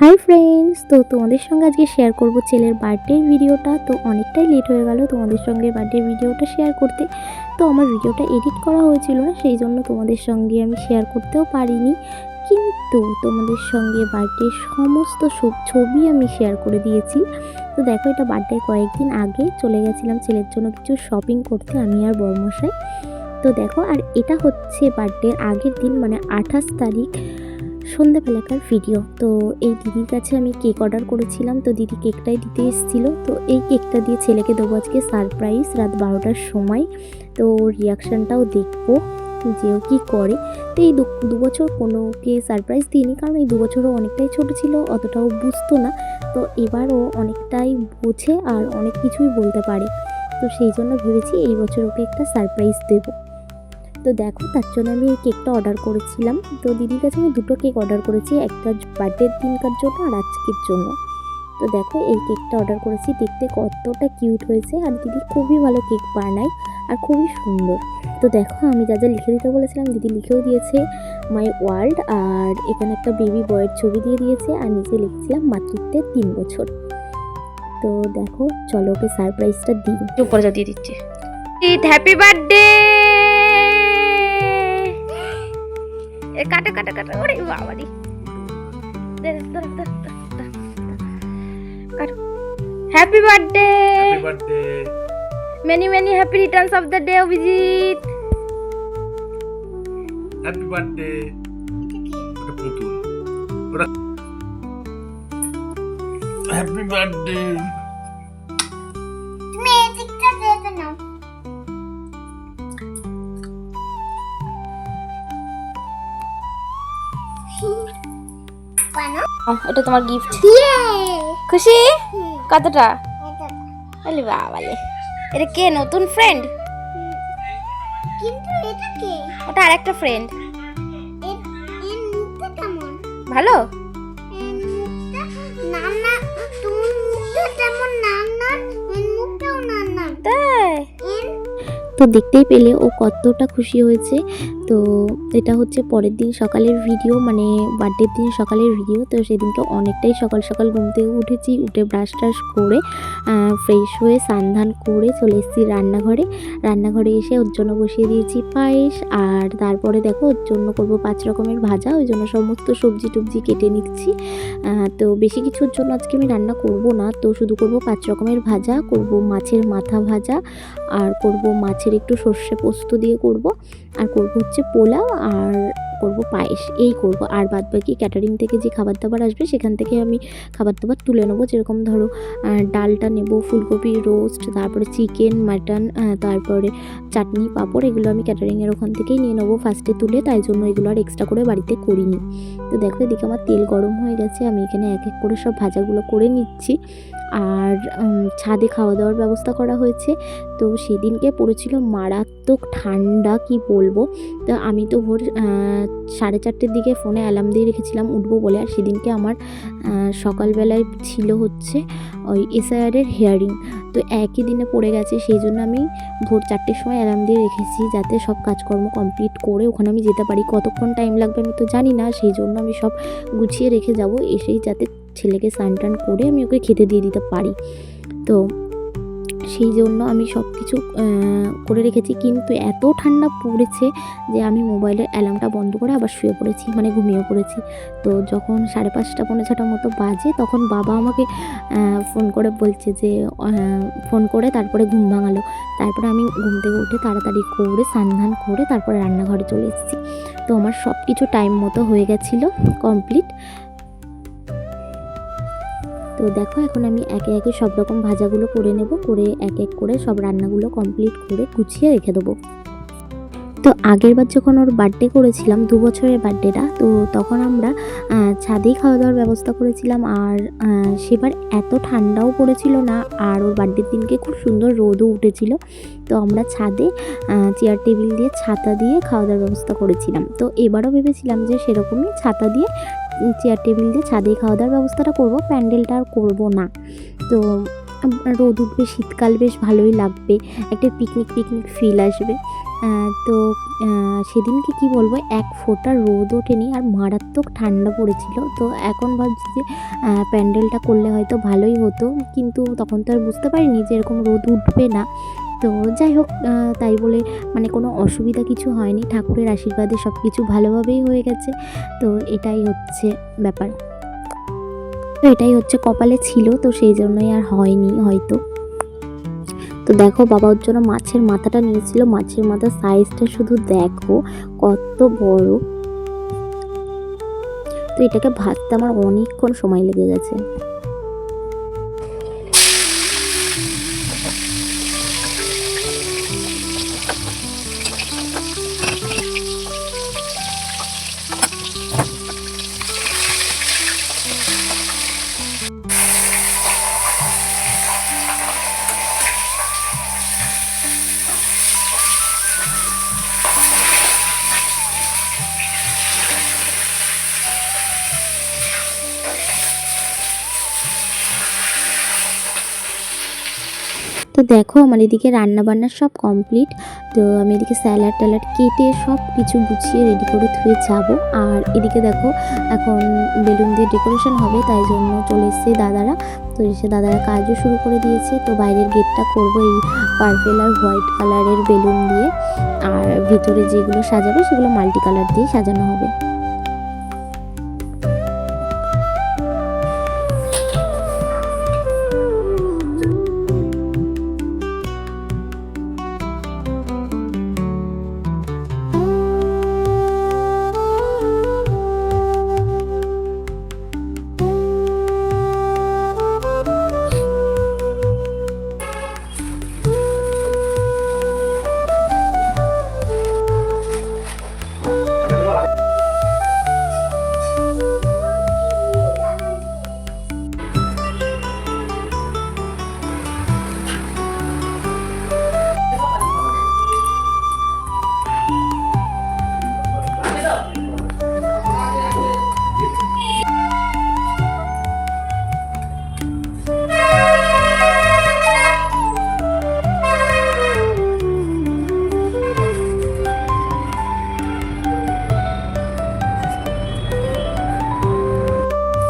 Hi friends, তো তোমাদের সঙ্গে আজকে শেয়ার করব ছেলের বার্থডের ভিডিওটা। তো অনেকটাই লেট হয়ে গেল তোমাদের সঙ্গে বার্থডে ভিডিওটা শেয়ার করতে। তো আমার ভিডিওটা এডিট করা হয়েছিল না, সেই জন্য তোমাদের সঙ্গে আমি শেয়ার করতেও পারিনি। কিন্তু তোমাদের সঙ্গে বার্থডের সমস্ত ছবি আমি শেয়ার করে দিয়েছি। তো দেখো এটা বার্থডে কয়েকদিন আগে চলে গেছিলাম ছেলের জন্য কিছু শপিং করতে, আমি আর বর্মশাই। তো দেখো, আর এটা হচ্ছে বার্থডের আগের দিন মানে আঠাশ তারিখ। সন্ধ্যাবেলাকার ভিডিও তো এই দিদির কাছে আমি কেক অর্ডার করেছিলাম, তো দিদি কেকটাই দিতে এসেছিল। তো এই কেকটা দিয়ে ছেলেকে দেবো আজকে সারপ্রাইজ রাত বারোটার সময়। তো ওর রিয়াকশানটাও দেখব যে ও কী করে। তো এই দু- বছর কোনোকে সারপ্রাইজ দিইনি, কারণ এই দু বছরও অনেকটাই ছোট ছিল, অতটাও বুঝতো না। তো এবার ও অনেকটাই বোঝে আর অনেক কিছুই বলতে পারে। তো সেই জন্য ভেবেছি এই বছর ওকে একটা সারপ্রাইজ দেবো। তো দেখো তার জন্য আমি এই কেকটা অর্ডার করেছিলাম। তো দিদির কাছে আমি দুটো কেক অর্ডার করেছি একটা বার্থডের দিনকার জন্য আর আজকের জন্য। তো দেখো এই কেকটা অর্ডার করেছি দেখতে কতটা কিউট হয়েছে। আর দিদি খুবই ভালো কেক বানায় আর খুবই সুন্দর। তো দেখো আমি যা যা লিখে দিতে বলেছিলাম দিদি লিখেও দিয়েছে মাই ওয়ার্ল্ড আর এখানে একটা বেবি বয়ের ছবি দিয়ে দিয়েছে। আর নিচে লিখেছিলাম মাতৃত্বের তিন বছর। তো দেখো চলো ওকে সারপ্রাইজটা দিই। উপরে যা দিয়ে দিচ্ছে হ্যাপি বার্থডে এ কাটে কাটে কাটে ওরে বাবারি happy birthday happy birthday many many happy returns of the day Abhijit happy birthday ওটা পুতুল ওটা হ্যাপি বার্থডে এটা তোমার গিফট খুশি? কতটা? বলি বাবালে এটা কে? নতুন ফ্রেন্ড কিন্তু এটা কে? ওটা আরেকটা ফ্রেন্ড ভালো? তো দেখতেই পেলে ও কতটা খুশি হয়েছে। তো এটা হচ্ছে পরের দিন সকালের ভিডিও মানে বার্থডের দিন সকালের ভিডিও তো সেদিনকে অনেকটাই সকাল সকাল ঘুম থেকে উঠেছি, উঠে ব্রাশ টাশ করে ফ্রেশ হয়ে স্নান করে চলে এসেছি রান্নাঘরে। রান্নাঘরে এসে ওর জন্য বসিয়ে দিয়েছি পায়েস, আর তারপরে দেখো ওর জন্য করব পাঁচ রকমের ভাজা, ওই জন্য সমস্ত সবজি টবজি কেটে নিচ্ছি। তো বেশি কিছুর জন্য আজকে আমি রান্না করব না, তো শুধু করব পাঁচ রকমের ভাজা, করব মাছের মাথা ভাজা, আর করব মাছের একটু সর্ষে পোস্ত দিয়ে করব। আর করব হচ্ছে পোলাও আর করব পায়েস। এই করব। আর বাদ বাকি ক্যাটারিং থেকে যে খাবার দাবার আসবে, সেখান থেকে আমি খাবার দাবার তুলে নেব। যেরকম ধরো ডালটা নেব, ফুলকপি রোস্ট তারপরে চিকেন মাটন তারপরে চাটনি, পাঁপড়, এগুলো আমি ক্যাটারিংয়ের ওখান থেকেই নিয়ে নেব ফার্স্টে তুলে। তাই জন্য এগুলো আর এক্সট্রা করে বাড়িতে করিনি। তো দেখো, এদিকে আমার তেল গরম হয়ে গেছে। আমি এখানে এক এক করে সব ভাজাগুলো করে নিচ্ছি। আর ছাদে খাওয়া দাওয়ার ব্যবস্থা করা হয়েছে। তো সেদিনকে পড়েছিল মারাত্মক ঠান্ডা, কি বলব? তো আমি তো ভোর সাড়ে চারটের দিকে ফোনে অ্যালার্ম দিয়ে রেখেছিলাম, উঠবো বলে। আর সেদিনকে আমার সকালবেলায় ছিল হচ্ছে ওই এসআইআরের হিয়ারিং তো একই দিনে পড়ে গেছে, সেই জন্য আমি ভোর চারটের সময় অ্যালার্ম দিয়ে রেখেছি যাতে সব কাজকর্ম কমপ্লিট করে ওখানে আমি যেতে পারি। কতক্ষণ টাইম লাগবে আমি তো জানি না, সেই জন্য আমি সব গুছিয়ে রেখে যাব। এসেই যাতে ছেলেকে স্নান টান করে আমি ওকে খেতে দিয়ে দিতে পারি। তো সেই জন্য আমি সব কিছু করে রেখেছি। কিন্তু এত ঠান্ডা পড়েছে যে আমি মোবাইলের অ্যালার্মটা বন্ধ করে আবার শুয়ে পড়েছি মানে ঘুমিয়ে পড়েছি। তো যখন সাড়ে পাঁচটা, পৌনে ছটার মতো বাজে, তখন বাবা আমাকে ফোন করে বলছে যে ফোন করে তারপরে ঘুম ভাঙালো। তারপরে আমি ঘুম থেকে উঠে তাড়াতাড়ি করে স্নান করে তারপরে রান্নাঘরে চলে এসেছি। তো আমার সব কিছু টাইম মতো হয়ে গেছিল কমপ্লিট তো দেখো, এখন আমি একে একে সব রকম ভাজাগুলো করে নেব, করে এক এক করে সব রান্নাগুলো কমপ্লিট করে গুছিয়ে রেখে দেবো। তো আগের বার যখন ওর বার্থডে করেছিলাম, দু বছরের বার্থডেটা তো তখন আমরা ছাদেই খাওয়া দাওয়ার ব্যবস্থা করেছিলাম। আর সেবার এত ঠান্ডাও পড়েছিল না, আর ওর বার্থডের দিনকে খুব সুন্দর রোদও উঠেছিল। তো আমরা ছাদে চেয়ার টেবিল দিয়ে ছাতা দিয়ে খাওয়া দাওয়ার ব্যবস্থা করেছিলাম। তো এবারও ভেবেছিলাম যে সেরকমই ছাতা দিয়ে চেয়ার টেবিল দিয়ে ছাদে খাওয়া দাওয়ার ব্যবস্থাটা করব, প্যান্ডেলটা আর করব না। তো রোদ উঠবে, শীতকাল বেশ ভালোই লাগবে, একটা পিকনিক পিকনিক ফিল আসবে। তো সেদিনকে কি বলব, এক ফোঁটা রোদ ওঠেনি আর মারাত্মক ঠান্ডা পড়েছিল। তো এখন ভাবছি যে প্যান্ডেলটা করলে হয়তো ভালোই হতো, কিন্তু তখন তো আর বুঝতে পারিনি যে এরকম রোদ উঠবে না। তো যাই হোক তাই বলে মানে কোনো অসুবিধা কিছু হয়নি। ঠাকুরের আশীর্বাদে সব কিছু ভালোভাবেই হয়ে গেছে। তো এটাই হচ্ছে ব্যাপার। তো এটাই হচ্ছে কপালে ছিল, তো সেই জন্যই আর হয়নি হয়তো। তো দেখো বাবা ওর জন্য মাছের মাথাটা নিয়েছিল। মাছের মাথার সাইজটা শুধু দেখো, কত বড়। তো এটাকে ভাজতে আমার অনেকক্ষণ সময় লেগে গেছে। তো দেখো আমার এদিকে রান্না বান্না সব কমপ্লিট তো আমি এদিকে স্যালাড ট্যালাড কেটে সব কিছু গুছিয়ে রেডি করে ধুয়ে যাব। আর এদিকে দেখো এখন বেলুন দিয়ে ডেকোরেশন হবে, তাই জন্য চলে এসছে দাদারা। তো এসে দাদারা কাজও শুরু করে দিয়েছে, তো বাইরের গেটটা করব এই পার্পেল আর হোয়াইট কালারের বেলুন দিয়ে। আর ভিতরে যেগুলো সাজাবে সেগুলো মাল্টি কালার দিয়ে সাজানো হবে।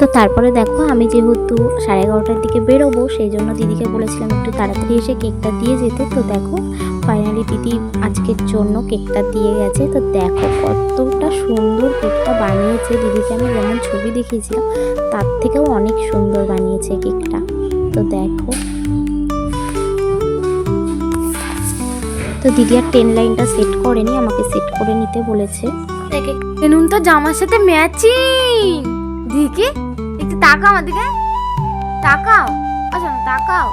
তো তারপরে দেখো, আমি যেহেতু সাড়ে এগারোটার দিকে বেরোবো, সেই জন্য দিদিকে বলেছিলাম একটু তাড়াতাড়ি এসে কেকটা দিয়ে যেতে। তো দেখো ফাইনালি দিদি আজকের জন্য কেকটা দিয়ে গেছে। তো দেখো কতটা সুন্দর কেকটা বানিয়েছে দিদিকে। আমি যেমন ছবি দেখিয়েছিলাম, তার থেকেও অনেক সুন্দর বানিয়েছে কেকটা। তো দেখো। তো দিদি আর টেন লাইনটা সেট করেনি, আমাকে সেট করে নিতে বলেছে। বেলুন তো জামার সাথে ম্যাচিং দিকে তাকাও আমার দিকে তাকাও। আচ্ছা তাকাও।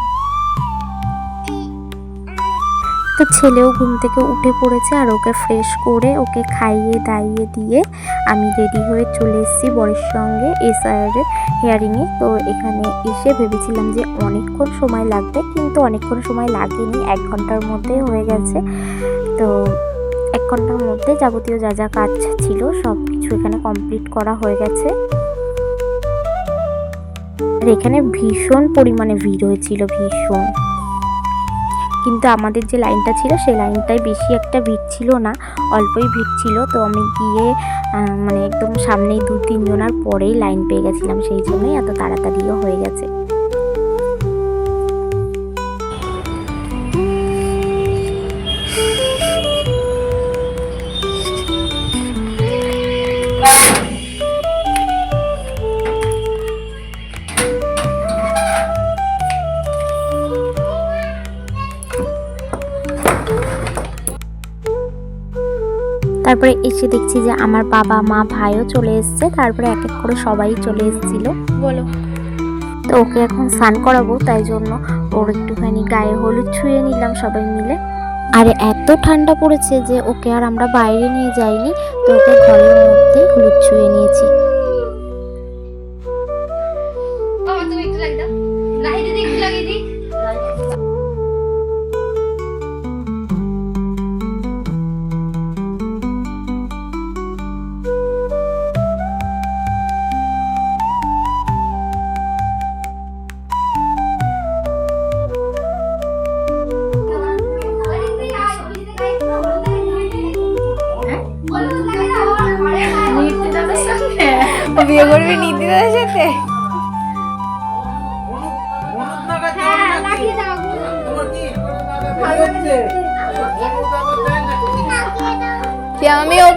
তো ছেলেও ঘুম থেকে উঠে পড়েছে আর ওকে ফ্রেশ করে ওকে খাইয়ে দাইয়ে দিয়ে আমি রেডি হয়ে চলে এসেছি বরের সঙ্গে এসআইআরের হেয়ারিংয়ে তো এখানে এসে ভেবেছিলাম যে অনেকক্ষণ সময় লাগবে কিন্তু অনেকক্ষণ সময় লাগেনি, এক ঘণ্টার মধ্যে হয়ে গেছে। তো এক ঘণ্টার মধ্যে যাবতীয় যা যা কাজ ছিল সব কিছু এখানে কমপ্লিট করা হয়ে গেছে। আর এখানে ভীষণ পরিমাণে ভিড় হয়েছিল, ভীষণ। কিন্তু আমাদের যে লাইনটা ছিল, সেই লাইনটায় বেশি একটা ভিড় ছিল না, অল্পই ভিড় ছিল। তো আমি গিয়ে মানে একদম সামনেই দু তিনজনার পরেই লাইন পেয়ে গেছিলাম, সেই জন্যই এত তাড়াতাড়িও হয়ে গেছে। তারপরে এসে দেখছি যে আমার বাবা মা ভাইও চলে এসছে। তারপরে এক এক করে সবাই চলে এসেছিল। বলো। তো ওকে এখন স্নান করাবো তাই জন্য ওর একটুখানি গায়ে হলুদ ছুঁয়ে নিলাম সবাই মিলে। আর এত ঠান্ডা পড়েছে যে ওকে আর আমরা বাইরে নিয়ে যাইনি তো ওকে ঘরের মধ্যে হলুদ ছুঁয়ে নিয়েছি। কে আমি ও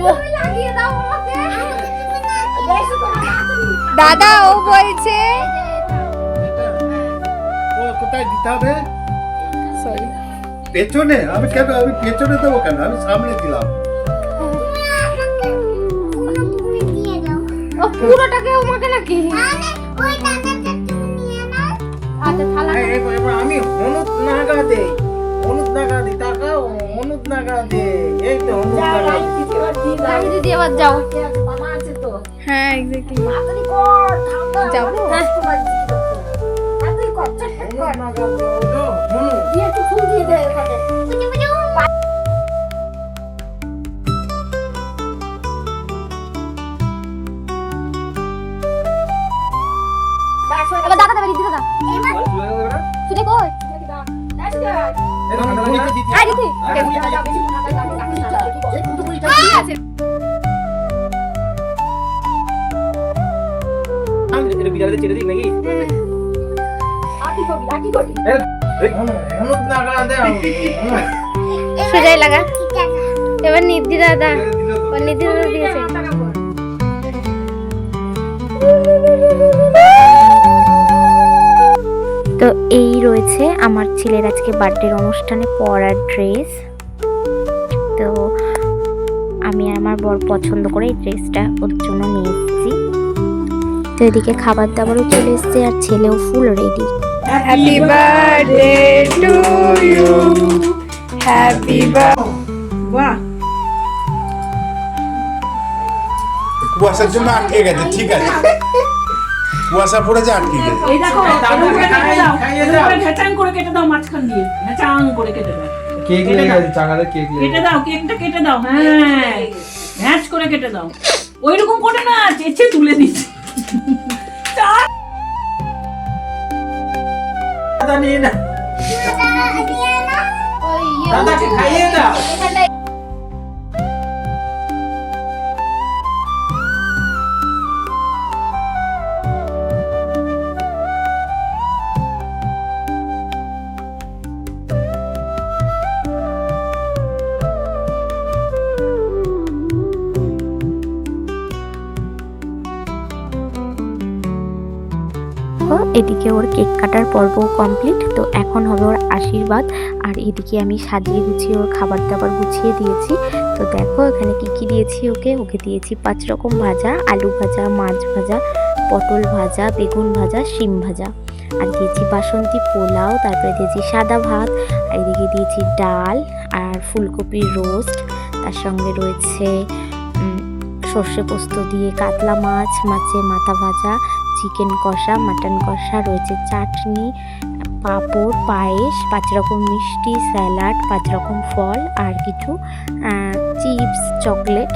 দাদা ও বলছে। ও কোথায় দিতে হবে সরি পেছনে আমি কেন আমি পেছনে দেবো কেন? আমি সামনে দিলাম। পুরো তুমি দিয়ে দাও ও পুরোটাকে আমাকে নাকি মানে ওই দাদাটা তুমি নিয়ে নাও থালা এই, এবার- এবার আমি হলুদ নাগা দে হলুদ নাগা দি তাকাও হলুদ নাগা দে এই তো হলুদ নাগা আমি দিদি এবার যাও হ্যাঁ আই দিদি ঠিক আছে হলুদ নাগা দে সোজাই লাগা ঠিক আছে এবার নিদি দাদা এবার নিদি দাদা দিয়েছে তো এই রয়েছে আমার ছেলের আজকে বার্থডের অনুষ্ঠানে পরার ড্রেস তো আমি আমার বর পছন্দ করে এই ড্রেসটা ওর জন্য নিয়ে এসেছি। তো এদিকে খাবার দাবারও চলে এসেছে আর ছেলেও full ready happy birthday to you happy বাহ। কুয়াশার জন্য আটকে গেছে ঠিক আছে। কুয়াশা পড়েছে আটকে গেছে? এই দেখো এরকম করে কেটে দাও। এরকম করে ঘেটাং করে কেটে দাও মাঝখান দিয়ে। ঘেটাং করে কেটে দাও। কেক লেগে গেছে চাকাতে কেক লেগে কেটে দাও কেকটা কেটে দাও হ্যাঁ। ভ্যাচ করে কেটে দাও। ওই রকম করে না চেঁচে তুলে দিচ্ছে দাদা নিয়ে না দাদাকে খাইয়ে দাও। এদিকে ওর কেক কাটার পর্ব কমপ্লিট তো এখন হবে ওর আশীর্বাদ। আর এদিকে আমি সাজিয়ে গুছিয়ে ওর খাবার দাবার গুছিয়ে দিয়েছি। তো দেখো এখানে কি কি দিয়েছি ওকে? ওকে দিয়েছি পাঁচ রকম ভাজা, আলু ভাজা, মাছ ভাজা, পটল ভাজা, বেগুন ভাজা, শিম ভাজা। আর দিয়েছি বাসন্তী পোলাও, তারপরে দিয়েছি সাদা ভাত, আর এদিকে দিয়েছি ডাল আর ফুলকপির রোস্ট। তার সঙ্গে রয়েছে সর্ষে পোস্ত দিয়ে কাতলা মাছ, মাছের মাথা ভাজা চিকেন কষা, মাটন কষা রয়েছে। চাটনি, পাঁপড়, পায়েস পাঁচ রকম মিষ্টি, স্যালাড পাঁচ রকম ফল আর কিছু চিপস, চকলেট।